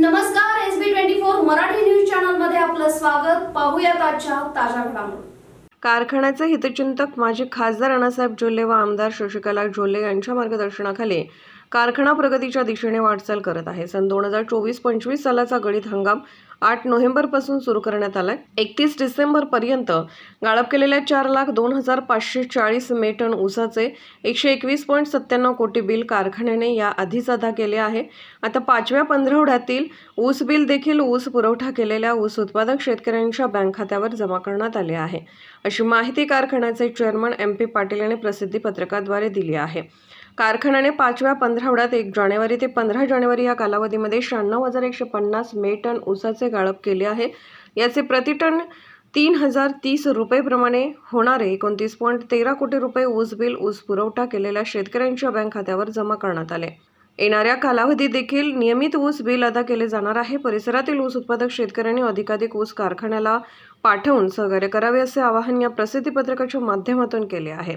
नमस्कार S B twenty four Marathi news चॅनलमध्ये आपलं स्वागत. पाहूयात आजच्या ताज्या घडामोडी. कारखान्याचे हितचिंतक माजी खासदार अण्णासाहेब झोले व आमदार शशिकला झोले यांच्या मार्गदर्शनाखाली कारखाना प्रगतीच्या दिशेने वाटचाल करत आहे. सन दोन हजार चोवीस पंचवीस सालाचा गणित हंगाम आठ नोव्हेंबरपासून सुरू करण्यात आलाय. एकतीस डिसेंबरपर्यंत गाळप केलेल्या चार लाख दोन हजार पाचशे चाळीस मे टन ऊसाचे एकशे एकवीस पॉईंट सत्त्याण्णव कोटी बिल कारखान्याने या आधीच अदा केले आहे. आता पाचव्या पंधरवड्यातील ऊस बिल देखील ऊस पुरवठा केलेल्या ऊस उत्पादक शेतकऱ्यांच्या बँक खात्यावर जमा करण्यात आले आहे. अशी माहिती कारखान्याचे चेअरमन एम पी पाटील यांनी प्रसिद्धी पत्रकाद्वारे दिली आहे. कारखान्याने पाचव्या पंधरावड्यात एक जानेवारी ते पंधरा जानेवारी या कालावधीमध्ये शहाण्णव हजार एकशे पन्नास मे टन ऊसाचे गाळप केले आहे. याचे प्रतिटन तीन हजार तीस रुपयेप्रमाणे होणारे एकोणतीस पॉईंट तेरा कोटी रुपये ऊस बिल ऊस पुरवठा केलेल्या शेतकऱ्यांच्या बँक खात्यावर जमा करण्यात आले. येणाऱ्या कालावधीत देखील नियमित ऊस बिल अदा केले जाणार आहे. परिसरातील ऊस उत्पादक शेतकऱ्यांनी अधिकाधिक ऊस कारखान्याला पाठवून सहकार्य करावे असे आवाहन या प्रसिद्धीपत्रकाच्या माध्यमातून केले आहे.